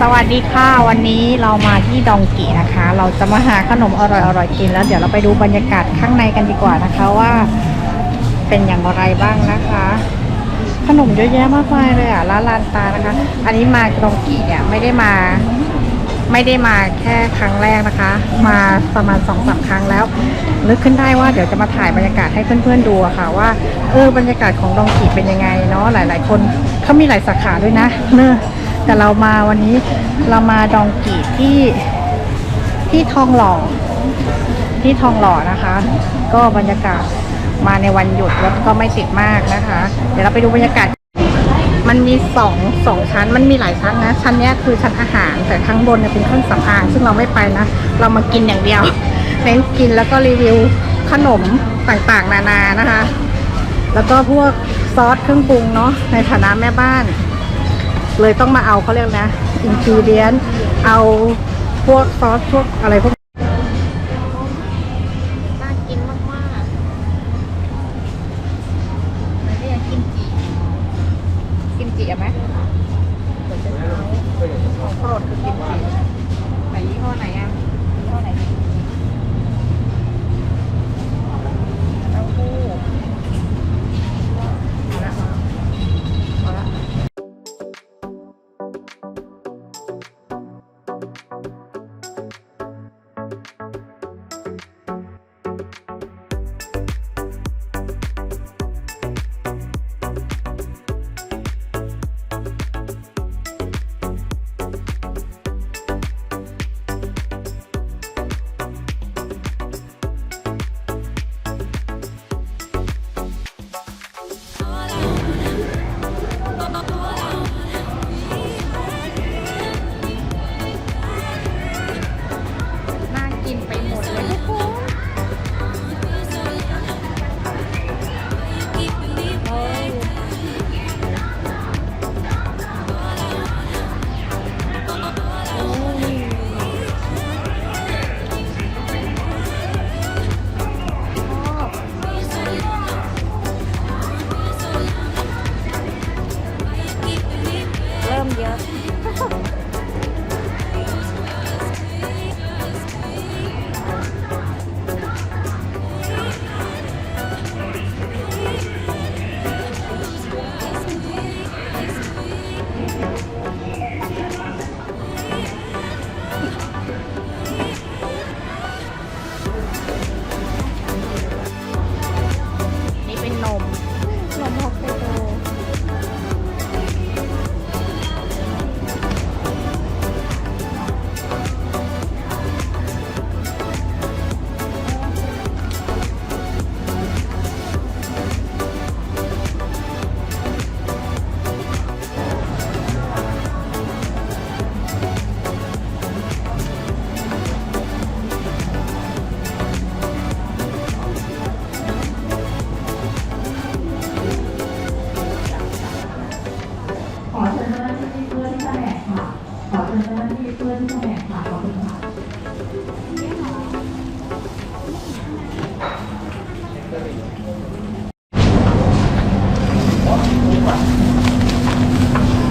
สวัสดีค่ะวันนี้เรามาที่ดองกีนะคะ เราจะมาหาขนมอร่อยๆกินแล้วเดี๋ยวเราไปดูบรรยากาศข้างในกันดีกว่านะคะว่า เป็นอย่างไรบ้างนะคะ ขนมเยอะแยะมากมายเลยอะร้านลานตานะคะ อันนี้มาดองกีเนี่ยไม่ได้มา ไม่ได้มาแค่ครั้งแรกนะคะ มาประมาณสองสามครั้งแล้ว นึกขึ้นได้ว่าเดี๋ยวจะมาถ่ายบรรยากาศให้เพื่อนๆดูอะค่ะว่าเออบรรยากาศของดองกีเป็นยังไงเนาะหลาย ๆ คนเขามีหลายสาขาด้วยนะเนอะแต่เรามาวันนี้เรามาดองกีที่ที่ทองหล่อที่ทองหล่อนะคะ ก็บรรยากาศมาในวันหยุดรถก็ไม่ติดมากนะคะ เดี๋ยวเราไปดูบรรยากาศ มันมีสองสองชั้น มันมีหลายชั้นนะ ชั้นเนี้ยคือชั้นอาหาร แต่ข้างบนเนี่ยเป็นเครื่องสำอาง ซึ่งเราไม่ไปนะ เรามากินอย่างเดียว เน้นกินแล้วก็รีวิวขนมต่างๆ นานานะคะ แล้วก็พวกซอสเครื่องปรุงเนาะ ในฐานะแม่บ้าน เลยต้องมาเอาเขาเรียกนะ อินกิเดียน เอาพวกซอสพวกอะไรพวก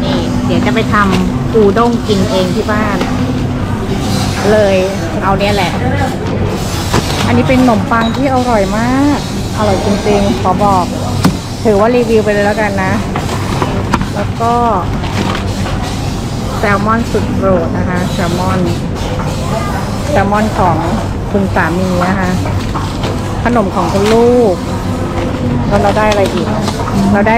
นี่เดี๋ยวจะไปทำปูด้งกินเองที่บ้าน เลยเอาเนี้ยแหละ อันนี้เป็นขนมปังที่อร่อยมาก อร่อยจริงๆ ขอบอก ถือว่ารีวิวไปเลยแล้วกันนะ แล้วก็ แซลมอนสุดโปรดนะคะ แซลมอนแซลมอนของคุณสามีนะคะ ขนมของคุณลูก แล้วเราได้อะไรอีก เราได้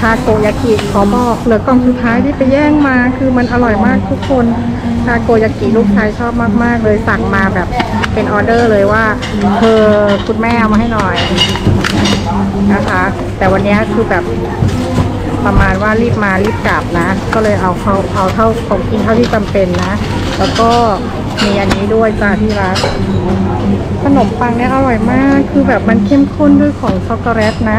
ทาโกยากิขอบอกเหลือกล่องสุดท้ายที่ไปแย่งมา คือมันอร่อยมากทุกคนทาโกยากิลูกชายชอบมาก ๆ เลยสั่งมาแบบเป็นออเดอร์เลยว่าเธอคุณแม่เอามาให้หน่อยนะคะ แต่วันนี้คือแบบประมาณว่ารีบมารีบกลับนะ ก็เลยเอาเขาเอาเท่าของกินเท่าที่จำเป็นนะ แล้วก็ มีอันนี้ด้วยจ้าที่รักขนมปังเนี่ยอร่อยมาก คือแบบมันเข้มข้นด้วยของช็อกโกแลตนะ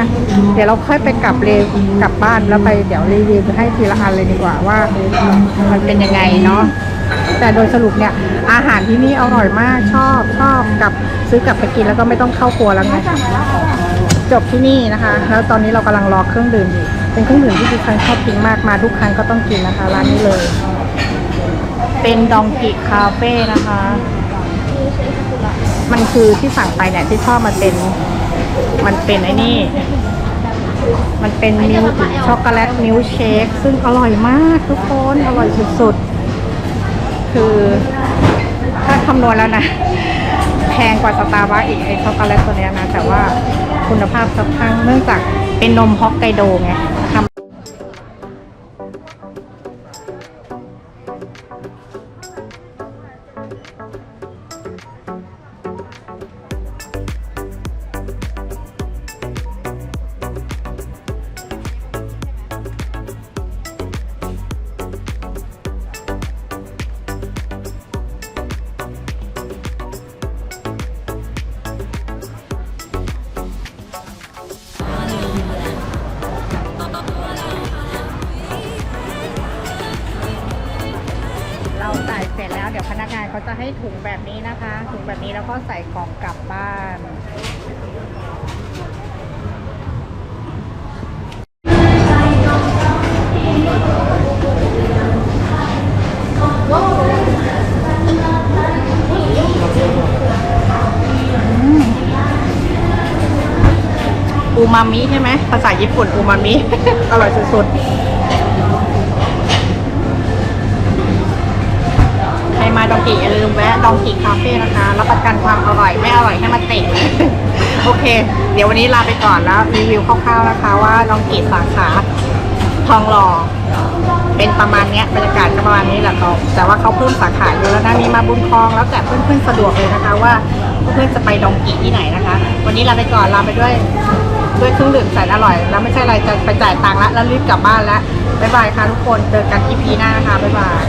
เดี๋ยวเราค่อยไปกลับเรวกลับบ้านแล้วไปเดี๋ยวรีวิวให้ทีละอันเลยดีกว่าว่า มันเป็นยังไงเนาะแต่โดยสรุปเนี่ย อาหารที่นี่อร่อยมากชอบชอบกลับซื้อกลับไปกินแล้วก็ไม่ต้องเข้าครัวแล้วไงจบที่นี่นะคะ แล้วตอนนี้เรากำลังรอเครื่องดื่มอยู่เป็นเครื่องดื่มที่ดิฉันชอบกินมากมาทุกครั้งก็ต้องกินนะคะ ร้านนี้เลย เป็นดองกิคาเฟ่นะคะ มันคือที่สั่งไปเนี่ยที่ชอบมันเป็น มันเป็นไอ้นี่ มันเป็นมิลช็อกโกแลตมิลเชคซึ่งอร่อยมากทุกคน อร่อยสุดๆ คือถ้าคำนวณแล้วนะ แพงกว่าสตาร์บัคอีกไอช็อกโกแลตตัวเนี้ยนะ แต่ว่าคุณภาพสักครั้งเนื่องจากเป็นนมฮอกไกโดไงทำ เดี๋ยวพนักงานเขาจะให้ถุงแบบนี้นะคะ ถุงแบบนี้แล้วก็ใส่ของกลับบ้านอูมามิใช่ไหมภาษาญี่ปุ่นอูมามิ อร่อยสุดๆ มาดองกิอย่าลืมแวะดองกิคาเฟ่นะคะ รับประกันความอร่อย ไม่อร่อยให้มาเตะโอเค เดี๋ยววันนี้ลาไปก่อนแล้วรีวิวคร่าวๆนะคะ ว่าดองกิสาขาทองหล่อเป็นประมาณเนี้ยบรรยากาศก็ประมาณนี้แหละเขาแต่ว่าเขาเพิ่มสาขาเยอะแล้วนะมีมาบุญคลองแล้วแต่เพื่อนๆสะดวกเลยนะคะ ว่าเพื่อนๆจะไปดองกิที่ไหนนะคะ วันนี้ลาไปก่อนลาไปด้วยด้วยเครื่องดื่มแสนอร่อย แล้วไม่ใช่อะไรจะไปจ่ายตังค์ละแล้วรีบกลับบ้านแล้วบ๊ายบายค่ะทุกคนเจอกันที่พีหน้านะคะบ๊ายบาย